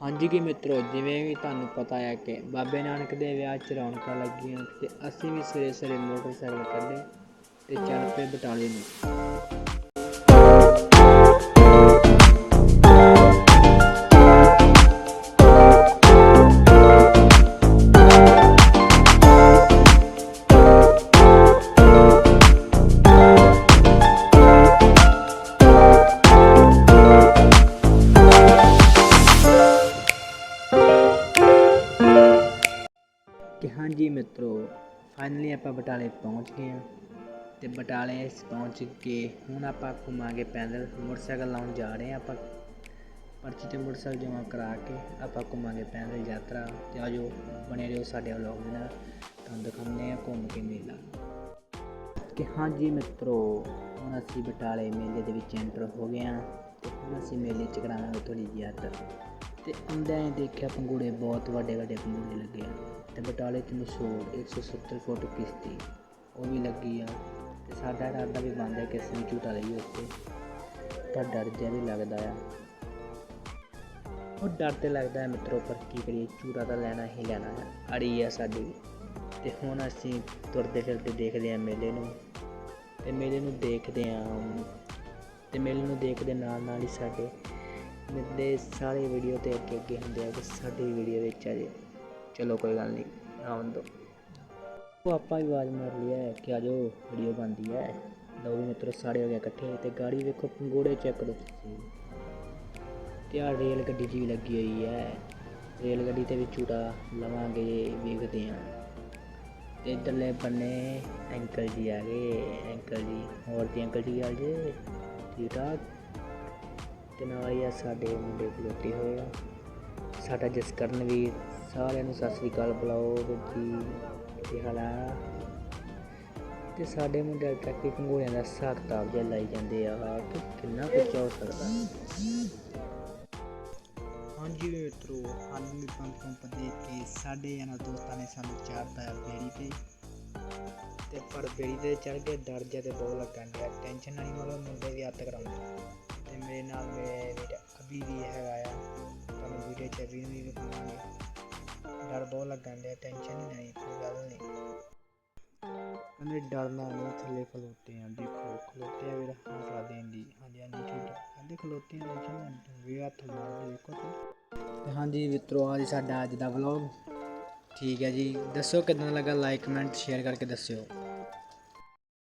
ਹਾਂਜੀ ਕਿ ਮਿੱਤਰੋ, ਜਿਵੇਂ ਵੀ ਤੁਹਾਨੂੰ ਪਤਾ ਹੈ ਕਿ ਬਾਬੇ ਨਾਨਕ ਦੇ ਵਿਆਹ 'ਚ ਰੌਣਕਾਂ ਲੱਗੀਆਂ ਤੇ ਅਸੀਂ ਵੀ ਸਵੇਰੇ ਸਵੇਰੇ ਮੋਟਰਸਾਈਕਲ ਕੱਢੇ ਤੇ ਚੱਲ ਪਏ ਬਟਾਲੇ ਨੂੰ। ਕਿ ਹਾਂਜੀ ਮਿੱਤਰੋ ਫਾਈਨਲੀ ਆਪਾਂ ਬਟਾਲੇ ਪਹੁੰਚ ਗਏ ਹਾਂ। ਤੇ ਬਟਾਲੇ ਪਹੁੰਚ ਕੇ ਹੁਣ ਆਪਾਂ ਘੁੰਮਾਂਗੇ ਪੈਦਲ। ਮੋਟਰਸਾਈਕਲ ਲਾਉਣ ਜਾ ਰਹੇ ਹਾਂ ਆਪਾਂ। ਪਰਚੀ ਤੇ ਮੋਟਰਸਾਈਕਲ ਜਮ੍ਹਾਂ ਕਰਾ ਕੇ ਆਪਾਂ ਘੁੰਮਾਂਗੇ ਪੈਦਲ ਯਾਤਰਾ। ਤੇ ਆਜੋ, ਬਣੇ ਰਹੋ ਸਾਡੇ ਵਲੌਗ ਦੇ ਨਾਲ। ਤੁਹਾਨੂੰ ਦਿਖਾਉਂਦੇ ਹਾਂ ਘੁੰਮ ਕੇ ਮੇਲਾ। ਕਿ ਹਾਂਜੀ ਮਿੱਤਰੋ, ਹੁਣ ਅਸੀਂ ਬਟਾਲੇ ਮੇਲੇ ਦੇ ਵਿੱਚ ਐਂਟਰ ਹੋ ਗਏ ਹਾਂ। ਤੇ ਹੁਣ ਅਸੀਂ ਮੇਲੇ 'ਚ ਕਰਾਵਾਂਗੇ ਥੋੜੀ ਜਿਹੀ ਯਾਤਰਾ। ਤੇ ਅੰਦਰ ਦੇਖਿਆ ਪੰਗੂੜੇ ਬਹੁਤ ਵੱਡੇ ਵੱਡੇ ਪੰਗੂੜੇ ਲੱਗੇ ਆ। ਤੇ ਬਟਾਲੇ 'ਚ ਮਸ਼ਹੂਰ 170 ਫੁੱਟ ਕਿਸ਼ਤੀ, ਉਹ ਵੀ ਲੱਗੀ ਆ ਤੇ ਸਾਡਾ ਇਰਾਦਾ ਵੀ ਬਣਦਾ ਹੈ ਕਿ ਅਸੀਂ ਝੂਟਾ ਲਈਏ ਉੱਤੇ ਪਰ ਡਰ ਜਿਹਾ ਵੀ ਲੱਗਦਾ ਆ। ਉਹ ਡਰ ਤੇ ਲੱਗਦਾ ਹੈ ਮਿੱਤਰੋ, ਪਰ ਕੀ ਕਰੀਏ, ਝੂਟਾ ਤਾਂ ਲੈਣਾ ਹੀ ਲੈਣਾ ਆ, ਅੜੀ ਆ ਸਾਡੀ ਤੇ ਹੁਣ ਅਸੀਂ ਤੁਰਦੇ ਫਿਰਦੇ ਦੇਖਦੇ ਆ ਮੇਲੇ ਨੂੰ। ਤੇ ਮੇਲੇ ਨੂੰ ਦੇਖਦੇ ਆ, ਤੇ ਮੇਲੇ ਨੂੰ ਦੇਖਦੇ ਨਾਲ ਨਾਲ ਹੀ ਸਾਡੇ ਮੇਰੇ ਸਾਰੇ ਵੀਡੀਓ ਤੇ ਅੱਗੇ ਅੱਗੇ ਹੁੰਦੇ ਆ ਕਿ ਸਾਡੀ ਵੀਡੀਓ ਵਿੱਚ ਆ ਜੇ। ਚਲੋ ਕੋਈ ਗੱਲ ਨਹੀਂ, ਆਉਣ ਦੋ ਉਹ ਆਪਾਂ ਵੀ ਆਵਾਜ਼ ਮਾਰ ਲਈ ਹੈ ਕਿ ਆ ਜਾਓ ਵੀਡੀਓ ਬਣਦੀ ਹੈ। ਲਓ ਵੀ ਮਿੱਤਰੋ, ਸਾਰੇ ਹੋ ਗਏ ਇਕੱਠੇ ਤੇ ਗਾੜੀ ਵੇਖੋ, ਪੰਗੋੜੇ ਚੈੱਕ ਕਰੋ ਤੁਸੀਂ। ਤੇ ਆ ਰੇਲ ਗੱਡੀ ਜੀ ਲੱਗੀ ਹੋਈ ਹੈ। ਰੇਲ ਗੱਡੀ ਤੇ ਵੀ ਝੂਟਾ ਲਵਾਂਗੇ, ਵੇਖਦੇ ਹਾਂ। ਤੇ ਇੱਧਰਲੇ ਬੰਨੇ ਅੰਕਲ ਜੀ ਆ ਗਏ। ਅੰਕਲ ਜੀ, ਹੋਰ ਦੀ ਅੰਕਲ ਜੀ ਆ ਜੇ? ਠੀਕ ਠਾਕ? ਤੇ ਨਾਲ ਹੀ ਆ ਸਾਡੇ ਮੁੰਡੇ ਖਲੋਤੇ ਹੋਏ ਆ। ਸਾਡਾ ਜਸਕਰਨ ਵੀਰ ਸਾਰਿਆਂ ਨੂੰ ਸਤਿ ਸ੍ਰੀ ਅਕਾਲ ਬੁਲਾਓ ਜੀ, ਕੀ ਹਾਲ ਆ? ਤੇ ਸਾਡੇ ਮੁੰਡੇ ਅੱਜ ਤੱਕ ਦਾ ਹਿਸਾਬ ਕਿਤਾਬ ਜਿਹਾ ਲਾਈ ਜਾਂਦੇ ਆ, ਕਿ ਕਿੰਨਾ ਕੁ ਹੋ ਸਕਦਾ? ਹਾਂਜੀ ਮਿੱਤਰੋ ਸਾਨੂੰ ਵੀ ਪੰਪ ਪੰਪ ਦੇ ਕੇ ਸਾਡੇ ਇਹਨਾਂ ਦੋਸਤਾਂ ਨੇ ਸਾਨੂੰ ਚਾੜਦਾ ਬੇੜੀ ਤੇ ਤੇ ਪਰ ਬੇੜੀ ਤੇ ਚੜ ਕੇ ਡਰ ਜਿਹਾ ਤੇ ਬਹੁਤ ਲੱਗਣ ਡਿਆ, ਟੈਨਸ਼ਨ ਨਹੀਂ ਮਗਰ ਮੁੰਡੇ ਵੀ ਹੱਥ ਕਰਾਉਂਦੇ ਤੁਹਾਨੂੰ ਵੀਡੀਓ ਵੀ ਵਿਖਾਵਾਂਗੇ ਡਰ ਬਹੁਤ ਲੱਗਣ ਡਿਆ ਟੈਨਸ਼ਨ ਹੀ ਨਹੀਂ ਕੋਈ ਗੱਲ ਨਹੀਂ। ਕਹਿੰਦੇ ਡਰਨਾ ਨਹੀਂ ਥੱਲੇ ਖਲੋਤੇ ਆ, ਦੇਖੋ, ਖਲੋਤੇ ਆ ਵੀਰ, ਹੌਸਲਾ ਦੇਣ ਦੀ। ਹਾਂਜੀ ਹਾਂਜੀ, ਠੀਕ ਆ। ਕਹਿੰਦੇ ਖਲੋਤੇ ਆ ਟੈਨਸ਼ਨ ਵੀ ਹੱਥ ਮਾਰਦੇ ਦੇਖੋ ਤੇ। ਹਾਂਜੀ ਮਿੱਤਰੋ, ਆ ਜੀ ਸਾਡਾ ਅੱਜ ਦਾ ਵਲੌਗ ਠੀਕ ਹੈ ਜੀ ਦੱਸੋ ਕਿਦਾਂ ਲੱਗਾ ਲਾਈਕ ਕਮੈਂਟ ਸ਼ੇਅਰ ਕਰਕੇ ਦੱਸਿਓ।